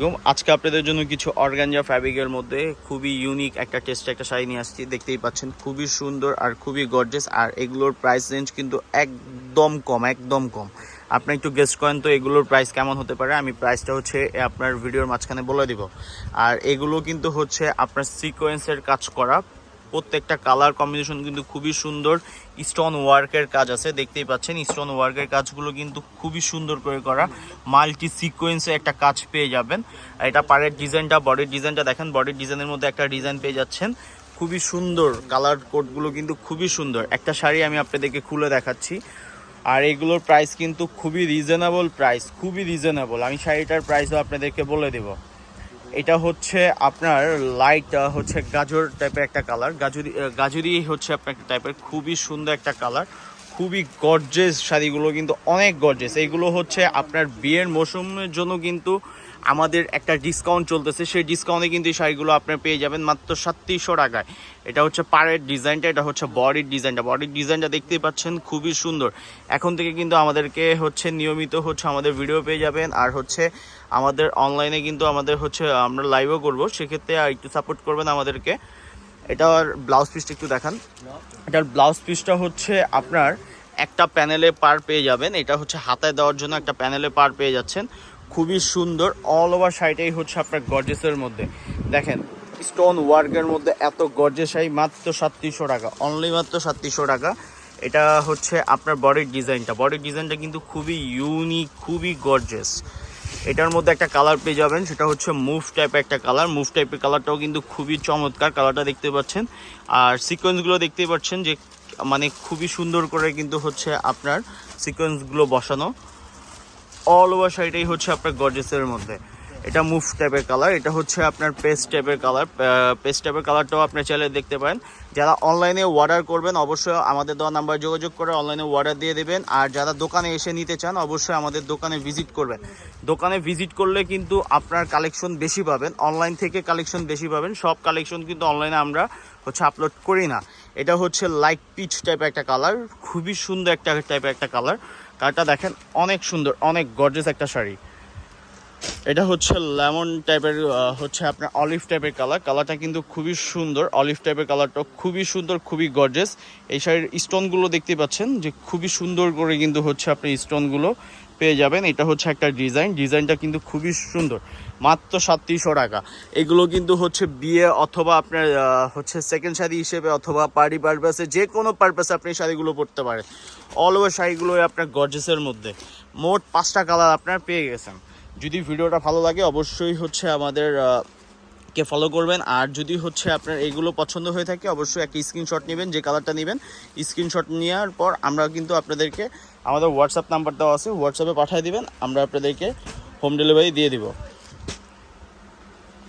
এবং আজকে আপনাদের জন্য কিছু অর্গানজা ফ্যাব্রিকের মধ্যে খুবই ইউনিক একটা টেস্ট একটা শাড়ি নিয়ে আসছি, দেখতেই পাচ্ছেন। খুবই সুন্দর আর খুবই গর্জেস আর এগুলোর প্রাইস রেঞ্জ কিন্তু একদম কম একদম কম। আপনি একটু গেস্ট করেন তো এগুলোর প্রাইস কেমন হতে পারে? আমি প্রাইসটা হচ্ছে আপনার ভিডিওর মাঝখানে বলে দিব। আর এগুলো কিন্তু হচ্ছে আপনার সিকোয়েন্সের কাজ করা প্রত্যেকটা কালার কম্বিনেশন কিন্তু খুবই সুন্দর স্টোন ওয়ার্কের কাজ আছে, দেখতেই পাচ্ছেন। স্টোন ওয়ার্কের কাজগুলো কিন্তু খুবই সুন্দর করে করা। মাল্টি সিকোয়েন্সে একটা কাজ পেয়ে যাবেন। আর এটা পাড়ের ডিজাইনটা বডির ডিজাইনটা দেখেন বডির ডিজাইনের মধ্যে একটা ডিজাইন পেয়ে যাচ্ছেন। খুবই সুন্দর কালার কোডগুলো কিন্তু খুবই সুন্দর। একটা শাড়ি আমি আপনাদেরকে খুলে দেখাচ্ছি। আর এগুলোর প্রাইস কিন্তু খুবই রিজনেবল প্রাইস খুবই রিজনেবল আমি শাড়িটার প্রাইসও আপনাদেরকে বলে দেবো। এটা হচ্ছে আপনার লাইট হচ্ছে গাজর টাইপের একটা কালার গাজরি গাজরি হচ্ছে আপনার একটা টাইপের খুবই সুন্দর একটা কালার খুবই গর্জেস শাড়িগুলো কিন্তু অনেক গর্জেস এইগুলো হচ্ছে আপনার বিয়ের মৌসুমের জন্য কিন্তু আমাদের একটা ডিসকাউন্ট চলতেছে। সেই ডিসকাউন্টে কিন্তু এই শাড়িগুলো আপনার পেয়ে যাবেন মাত্র সাতত্রিশশো টাকায়। এটা হচ্ছে পাড়ের ডিজাইনটা এটা হচ্ছে বডির ডিজাইনটা বডির ডিজাইনটা দেখতেই পাচ্ছেন, খুবই সুন্দর। এখন থেকে কিন্তু আমাদেরকে হচ্ছে নিয়মিত হচ্ছে আমাদের ভিডিও পেয়ে যাবেন। আর হচ্ছে আমাদের অনলাইনে কিন্তু আমাদের হচ্ছে আমরা লাইভও করব। সেক্ষেত্রে আর একটু সাপোর্ট করবেন আমাদেরকে। এটার ব্লাউজ পিসটা একটু দেখান। এটার ব্লাউজ পিসটা হচ্ছে আপনার একটা প্যানেলে পার পেয়ে যাবেন। এটা হচ্ছে হাতায় দেওয়ার জন্য একটা প্যানেলে পার পেয়ে যাচ্ছেন। খুবই সুন্দর। অল ওভার শাড়িটাই হচ্ছে আপনার গর্জেসের মধ্যে। দেখেন স্টোন ওয়ার্কের মধ্যে এত গর্জেস শাড়ি, মাত্র সাতত্রিশশো টাকা। অনলি মাত্র সাতত্রিশশো টাকা। এটা হচ্ছে আপনার বডির ডিজাইনটা বডির ডিজাইনটা কিন্তু খুবই ইউনিক খুবই গর্জেস এটার মধ্যে একটা কালার পেয়ে যাবেন, সেটা হচ্ছে মুভ টাইপের একটা কালার মুভ টাইপের কালারটাও কিন্তু খুবই চমৎকার। কালারটা দেখতে পাচ্ছেন। আর সিকোয়েন্সগুলো দেখতে পাচ্ছেন যে মানে খুবই সুন্দর করে কিন্তু হচ্ছে আপনার সিকোয়েন্সগুলো বসানো। অল ওভার শাড়িটাই হচ্ছে আপনার গর্জেসের মধ্যে। এটা মুভ টাইপের কালার এটা হচ্ছে আপনার পেস্ট টাইপের কালার পেস্ট টাইপের কালারটাও আপনি চাইলে দেখতে পারেন। যারা অনলাইনে অর্ডার করবেন, অবশ্যই আমাদের দেওয়া নাম্বার যোগাযোগ করে অনলাইনে অর্ডার দিয়ে দেবেন। আর যারা দোকানে এসে নিতে চান, অবশ্যই আমাদের দোকানে ভিজিট করবেন। দোকানে ভিজিট করলে কিন্তু আপনার কালেকশন বেশি পাবেন। অনলাইন থেকে কালেকশন বেশি পাবেন। সব কালেকশন কিন্তু অনলাইনে আমরা হচ্ছে আপলোড করি না। এটা হচ্ছে লাইট পিচ টাইপের একটা কালার খুবই সুন্দর একটা টাইপের একটা কালার কালারটা দেখেন, অনেক সুন্দর, অনেক গর্জেস একটা শাড়ি। এটা হচ্ছে লেমন টাইপের হচ্ছে আপনার অলিভ টাইপের কালার কালারটা কিন্তু খুবই সুন্দর অলিভ টাইপের কালারটা খুবই সুন্দর, খুবই গর্জেস এই শাড়ির স্টোনগুলো দেখতে পাচ্ছেন, যে খুবই সুন্দর করে কিন্তু হচ্ছে আপনার স্টোনগুলো পেয়ে যাবেন। এটা হচ্ছে একটা ডিজাইন। ডিজাইনটা কিন্তু খুবই সুন্দর। মাত্র সাতত্রিশশো টাকা। এগুলো কিন্তু হচ্ছে বিয়ে অথবা আপনার হচ্ছে সেকেন্ড শাড়ি হিসেবে অথবা পার্টি পারপাসে যে কোনো পারপাসে আপনি শাড়িগুলো পরতে পারেন। অল ওভার শাড়িগুলো আপনার গর্জেসের মধ্যে। মোট পাঁচটা কালার আপনার পেয়ে গেছেন। যদি ভিডিওটা ভালো লাগে, অবশ্যই হচ্ছে আমাদের কে ফলো করবেন। আর যদি হচ্ছে আপনার এগুলো পছন্দ হয়ে থাকে, অবশ্যই একটা স্ক্রিনশট নেবেন, যে কালারটা নেবেন। স্ক্রিনশট নেওয়ার পর আমরা কিন্তু আপনাদেরকে আমাদের হোয়াটসঅ্যাপ নাম্বার দেওয়া আছে হোয়াটসঅ্যাপে পাঠিয়ে দিবেন, আমরা আপনাদেরকে হোম ডেলিভারি দিয়ে দিব।